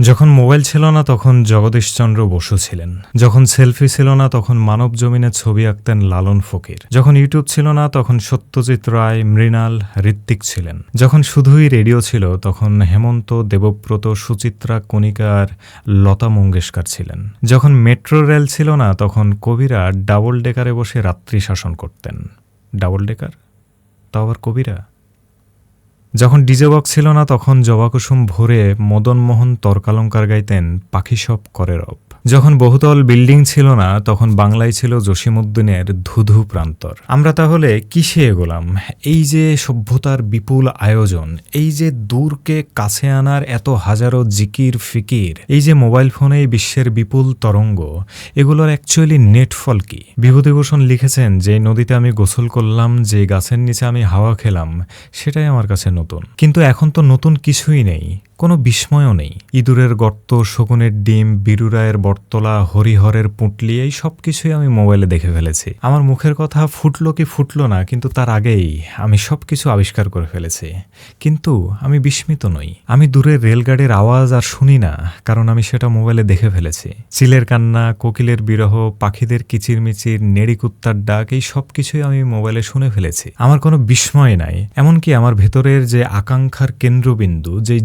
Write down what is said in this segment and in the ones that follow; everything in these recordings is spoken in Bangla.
যখন মোবাইল ছিল না তখন জগদীশচন্দ্র বসু ছিলেন। যখন সেলফি ছিল না তখন মানব জমিনে ছবি আঁকতেন লালন ফকির। যখন ইউটিউব ছিল না তখন সত্যজিৎ রায়, মৃণাল ঋত্বিক ছিলেন। যখন শুধুই রেডিও ছিল তখন হেমন্ত, দেবব্রত, সুচিত্রা, কণিকা আর লতা মঙ্গেশকর ছিলেন। যখন মেট্রো রেল ছিল না তখন কবিরা ডাবল ডেকারে বসে রাত্রি শাসন করতেন। Double decker? তাও আবার কবিরা? যখন ডিজে বক্স ছিল না, তখন জবাকুসুম ভরে মদনমোহন তর্কালঙ্কার গাইতেন, পাখি সব করে রব। যখন বহুতল বিল্ডিং ছিল না, তখন বাংলায় ছিল জসিমুদ্দিনের ধুধু প্রান্তর। আমরা তাহলে কিসে এগোলাম? এই যে সভ্যতার বিপুল আয়োজন, এই যে দূরকে কাছে আনার এত হাজারো জিকির ফিকির, এই যে মোবাইল ফোনে বিশ্বের বিপুল তরঙ্গ, এগুলোর অ্যাকচুয়ালি নেটফল কি? বিভূতিভূষণ লিখেছেন যে, নদীতে আমি গোসল করলাম, যে গাছের নিচে আমি হাওয়া খেলাম, সেটাই আমার কাছে নতুন। কিন্তু এখন তো নতুন কিছুই নেই। কোনো বিস্ময়ও নেই। ইঁদুরের গর্ত শকুনের ডিম বিরুরায়ের বটতলা, হরিহরের পুঁটলি, এই সব কিছুই আমি মোবাইলে দেখে ফেলেছি। আমার মুখের কথা ফুটলো কি ফুটলো না, কিন্তু তার আগেই আমি সব কিছু আবিষ্কার করে ফেলেছি। কিন্তু আমি বিস্মিত নই। আমি দূরের রেলগাড়ির আওয়াজ আর শুনি না, কারণ আমি সেটা মোবাইলে দেখে ফেলেছি। চিলের কান্না, কোকিলের বিরহ, পাখিদের কিচিরমিচির, নেড়ি কুত্তার ডাক, এই সব কিছুই আমি মোবাইলে শুনে ফেলেছি। আমার কোনো বিস্ময় নাই, এমনকি আমার ভেতরের যে আকাঙ্ক্ষার কেন্দ্রবিন্দু যে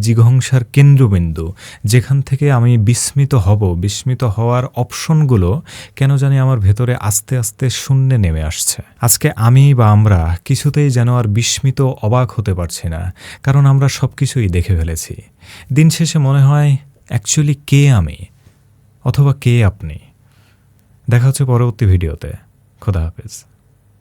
জিঘংসার কেন্দ্রবিন্দু। যেখান থেকে আমি বিস্মিত হব, বিস্মিত হওয়ার অপশনগুলো কেন জানি আমার ভেতরে আস্তে আস্তে শূন্যে নেমে আসছে। আজকে আমি বা আমরা কিছুতেই যেন আর বিস্মিত, অবাক হতে পারছি না, কারণ আমরা সব কিছুই দেখে ফেলেছি। দিন শেষে মনে হয়, অ্যাকচুয়ালি কে আমি? অথবা কে আপনি? দেখা হচ্ছে পরবর্তী ভিডিওতে। খোদা হাফেজ।